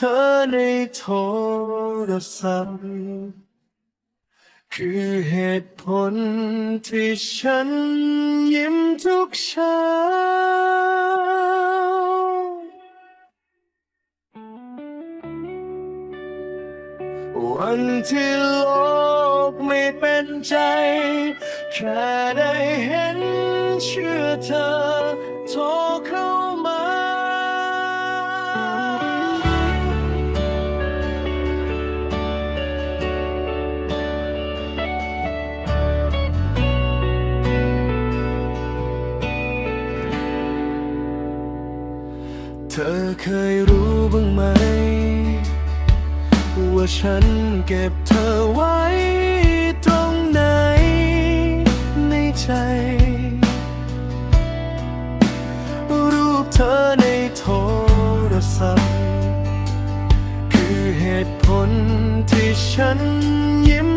ธอในโทรศัพท์คือเหตุผลที่ฉันยิ้มทุกเช้า วันที่โลกไม่เป็นใจ แค่ได้เห็นเชื่อเธอโทรเข้า อเคยรู้บ้างไหม ว่าฉันเก็บเธอไว้ตรงไหน ในใจ รูปเธอในโทรศัพท์ คือเหตุผลที่ฉันยิ้ม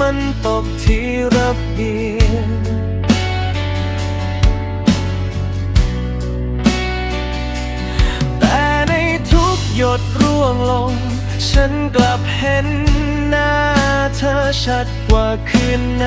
มันตกที่ระเบียงแต่ในทุกหยดร่วงลง ฉันกลับเห็นหน้าเธอชัดกว่าคืนไหน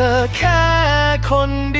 ธอแค่คนเดียว